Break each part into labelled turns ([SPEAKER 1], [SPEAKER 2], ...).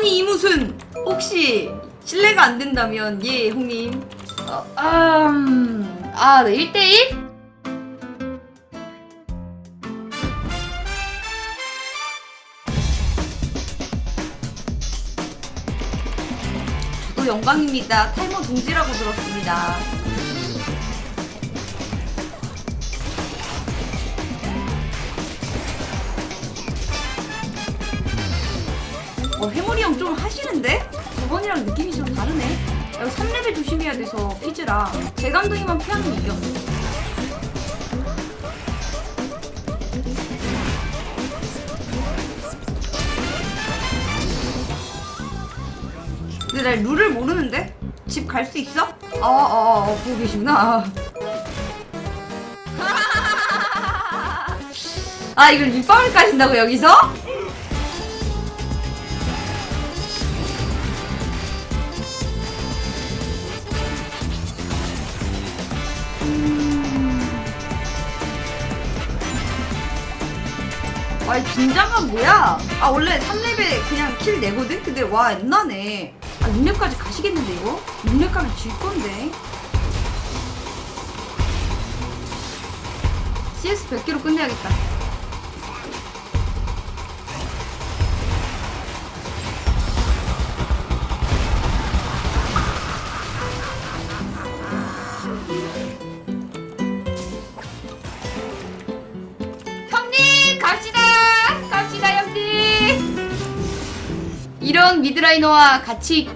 [SPEAKER 1] 아니 이무슨 혹시 실례가 안 된다면 예 형님.
[SPEAKER 2] 어, 음, 아, 네, 1대1?
[SPEAKER 1] 또 영광입니다. 탈모 동지라고 들었습니다 어 해물이 형좀 하시는데? 저번이랑 느낌이 좀 다르네 야, 3레벨 조심해야 돼서 피즈라 제 감독이만 피하면 이겨 근데 나 룰을 모르는데? 집 갈 수 있어? 아, 아, 아, 아, 보고 계시구나. 아, 이걸 밑방을 까신다고, 여기서? 아, 이 긴장감 뭐야? 아, 원래 3렙에 그냥 킬 내거든? 근데 와, 옛날에. 아, 6렙까지 가시겠는데, 이거? 6렙 가면 질 건데. CS 100개로 끝내야겠다.
[SPEAKER 2] 이런 미드라이너와 같이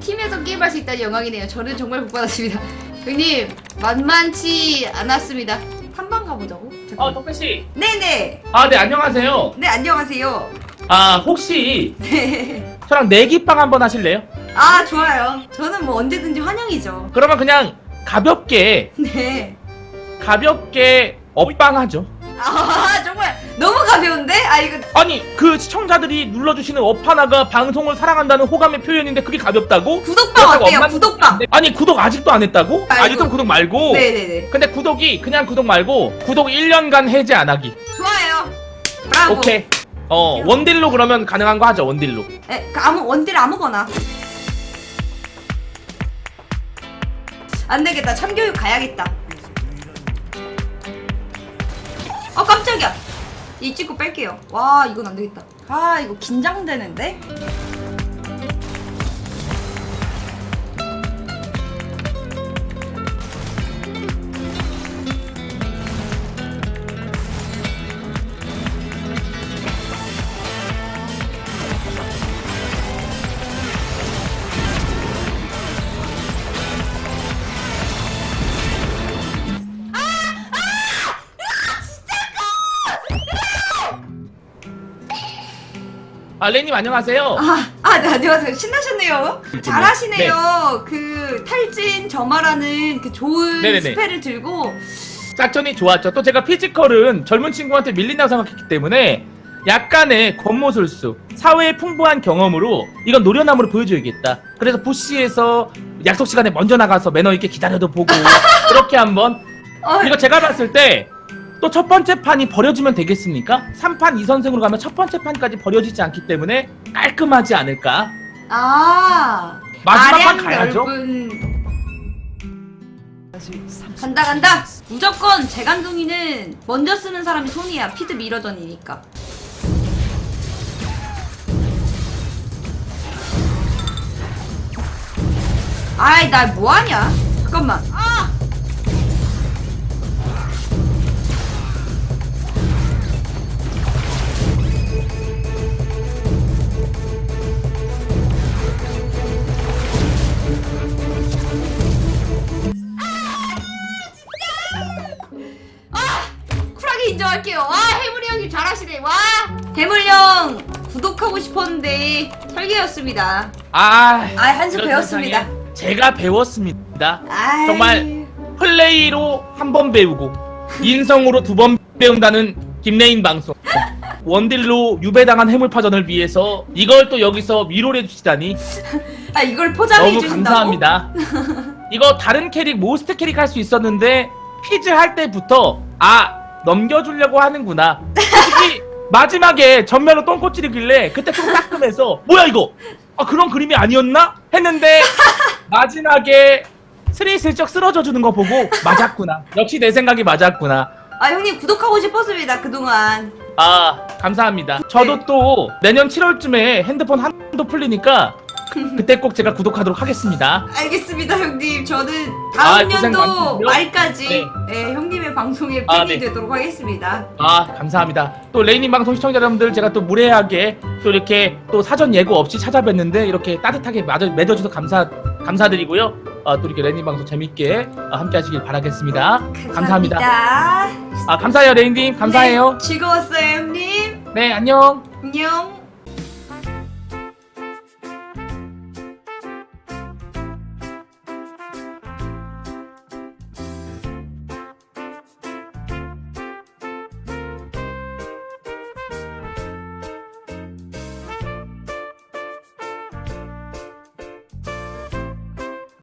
[SPEAKER 2] 팀에서 게임할 수 있다니 영광이네요. 저는 정말 복 받았습니다. 형님, 만만치 않았습니다.
[SPEAKER 1] 탐방 가보자고.
[SPEAKER 3] 어,
[SPEAKER 1] 잠깐.
[SPEAKER 3] 덕배 씨.
[SPEAKER 1] 네네.
[SPEAKER 3] 아, 네, 안녕하세요.
[SPEAKER 1] 네, 안녕하세요.
[SPEAKER 3] 아, 혹시
[SPEAKER 1] 네.
[SPEAKER 3] 저랑 내기빵 한번 하실래요?
[SPEAKER 1] 아, 좋아요. 저는 뭐 언제든지 환영이죠.
[SPEAKER 3] 그러면 그냥 가볍게,
[SPEAKER 1] 네.
[SPEAKER 3] 가볍게 업빵 하죠.
[SPEAKER 1] 아, 가벼운데? 아, 이거
[SPEAKER 3] 아니, 그 시청자들이 눌러주시는 업 하나가 방송을 사랑한다는 호감의 표현인데 그게 가볍다고?
[SPEAKER 1] 구독방
[SPEAKER 3] 그렇다고
[SPEAKER 1] 어때요?
[SPEAKER 3] 엄마-
[SPEAKER 1] 구독방.
[SPEAKER 3] 아니, 구독 아직도 안 했다고? 아,
[SPEAKER 1] 아이고.
[SPEAKER 3] 유튜브 구독 말고.
[SPEAKER 1] 네네네.
[SPEAKER 3] 근데 구독이 그냥 구독 말고 구독 1년간 해제 안 하기.
[SPEAKER 1] 좋아요. 브라보.
[SPEAKER 3] 오케이. 어, 원딜로 그러면 가능한 거 하죠, 원딜로.
[SPEAKER 1] 에, 그 아무 원딜 아무거나. 안 되겠다. 참교육 가야겠다. 어 깜짝이야. 이 찍고 뺄게요. 와 이건 안 되겠다. 아 이거 긴장되는데?
[SPEAKER 3] 아, 레님 안녕하세요.
[SPEAKER 1] 아, 아, 네, 안녕하세요. 신나셨네요. 잘하시네요. 그 탈진 점화라는 그 좋은
[SPEAKER 3] 네네네.
[SPEAKER 1] 스펠을 들고
[SPEAKER 3] 작전이 좋았죠. 또 제가 피지컬은 젊은 친구한테 밀린다고 생각했기 때문에 약간의 겉모술수, 사회의 풍부한 경험으로 이건 노련함으로 보여줘야겠다. 그래서 부시에서 약속 시간에 먼저 나가서 매너 있게 기다려도 보고 그렇게 한번
[SPEAKER 1] 어,
[SPEAKER 3] 이거 제가 봤을 때 또 첫 번째 판이 버려지면 되겠습니까? 3판 2선승으로 가면 첫 번째 판까지 버려지지 않기 때문에 깔끔하지 않을까?
[SPEAKER 1] 아
[SPEAKER 3] 마지막 판
[SPEAKER 1] 아량
[SPEAKER 3] 가야죠.
[SPEAKER 1] 넓은 간다 간다 무조건 재간둥이는 먼저 쓰는 사람이 손이야 피드 미러전이니까 아이 나 뭐하냐 잠깐만 할게요. 와 해물이 형님 잘하시네. 와. 해물형 구독하고 싶었는데 설계였습니다.
[SPEAKER 3] 아,
[SPEAKER 1] 아 한수
[SPEAKER 3] 이런
[SPEAKER 1] 배웠습니다.
[SPEAKER 3] 세상에 제가 배웠습니다.
[SPEAKER 1] 아이,
[SPEAKER 3] 정말 플레이로 한 번 배우고 인성으로 두 번 배운다는 김레인 방송. 원딜로 유배당한 해물파전을 위해서 이걸 또 여기서 위로해 주시다니.
[SPEAKER 1] 아 이걸 포장해
[SPEAKER 3] 너무
[SPEAKER 1] 주신다고?
[SPEAKER 3] 감사합니다. 이거 다른 캐릭 모스트 캐릭 할 수 있었는데 피즈 할 때부터 아 넘겨주려고 하는구나. 솔직히 마지막에 전면으로 똥꼬 찌르길래 그때 좀 따끔해서 뭐야 이거? 아 그런 그림이 아니었나? 했는데 마지막에 스리슬쩍 쓰러져 주는 거 보고 맞았구나. 역시 내 생각이 맞았구나.
[SPEAKER 1] 아 형님 구독하고 싶었습니다 그동안.
[SPEAKER 3] 아 감사합니다. 저도
[SPEAKER 1] 네.
[SPEAKER 3] 또 내년 7월쯤에 핸드폰 한도 풀리니까 그때 꼭 제가 구독하도록 하겠습니다.
[SPEAKER 1] 알겠습니다 형님. 저는
[SPEAKER 3] 아,
[SPEAKER 1] 다음
[SPEAKER 3] 고생
[SPEAKER 1] 년도. 말까지
[SPEAKER 3] 네.
[SPEAKER 1] 예, 형님의 방송에 팬이
[SPEAKER 3] 아, 네.
[SPEAKER 1] 되도록 하겠습니다.
[SPEAKER 3] 아 감사합니다. 또 레이님 방송 시청자 여러분들 제가 또 무례하게 또 이렇게 또 사전 예고 없이 찾아뵀는데 이렇게 따뜻하게 맞아, 맺어주셔서 감사 감사드리고요. 아, 또 이렇게 레이님 방송 재밌게 아, 함께 하시길 바라겠습니다. 감사합니다.
[SPEAKER 1] 감사합니다.
[SPEAKER 3] 아 감사해요 레이님. 감사해요.
[SPEAKER 1] 네, 즐거웠어요 형님.
[SPEAKER 3] 네 안녕.
[SPEAKER 1] 안녕